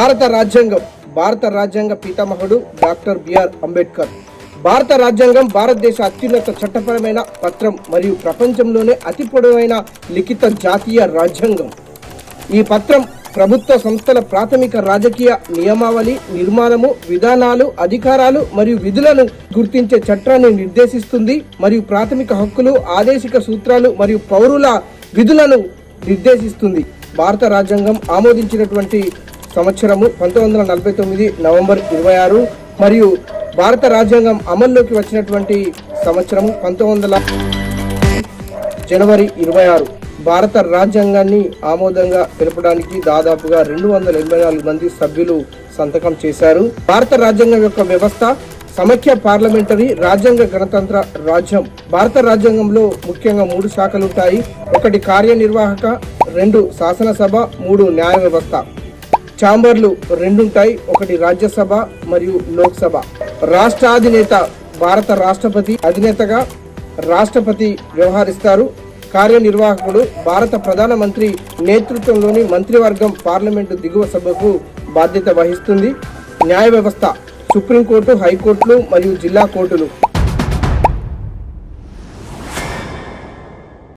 భారత రాజ్యాంగం భారత రాజ్యాంగ పితామహుడు డాక్టర్ బిఆర్ అంబేద్కర్. భారత రాజ్యాంగం భారతదేశ అత్యున్నత చట్టపరమైన పత్రం మరియు ప్రపంచంలోనే అతి పొడవైన లిఖిత జాతీయ రాజ్యాంగం. ఈ పత్రం ప్రభుత్వ సంస్థల ప్రాథమిక రాజకీయ నియమావళి నిర్మాణము విధానాలు అధికారాలు మరియు విధులను గుర్తించే చట్టాన్ని నిర్దేశిస్తుంది మరియు ప్రాథమిక హక్కులు ఆదేశిక సూత్రాలు మరియు పౌరుల విధులను నిర్దేశిస్తుంది. భారత రాజ్యాంగం ఆమోదించినటువంటి సంవత్సరము పంతొమ్మిది వందల నలభై తొమ్మిది నవంబర్ ఇరవై ఆరు మరియు భారత రాజ్యాంగం అమల్లోకి వచ్చినటువంటి సంవత్సరం పంతొమ్మిది వందల జనవరి ఇరవై ఆరు. భారత రాజ్యాంగాన్ని ఆమోదంగా తెలపడానికి దాదాపుగా రెండు వందల ఎనభై నాలుగు మంది సభ్యులు సంతకం చేశారు. భారత రాజ్యాంగం యొక్క వ్యవస్థ సమైక్య పార్లమెంటరీ రాజ్యాంగ గణతంత్ర రాజ్యం. భారత రాజ్యాంగంలో ముఖ్యంగా మూడు శాఖలు ఉంటాయి ఒకటి కార్యనిర్వాహక రెండు శాసనసభ మూడు న్యాయ వ్యవస్థ. ఛాంబర్లు రెండుంటాయి. ఒకటి రాజ్యసభ మరియు లోక్సభ. రాష్ట్రాధినేత భారత రాష్ట్రపతి అధినేతగా రాష్ట్రపతి వ్యవహరిస్తారు. కార్యనిర్వాహకుడు భారత ప్రధానమంత్రి నేతృత్వంలోని మంత్రివర్గం పార్లమెంటు దిగువ సభకు బాధ్యత వహిస్తుంది. న్యాయ వ్యవస్థ సుప్రీంకోర్టు హైకోర్టులు మరియు జిల్లా కోర్టులు.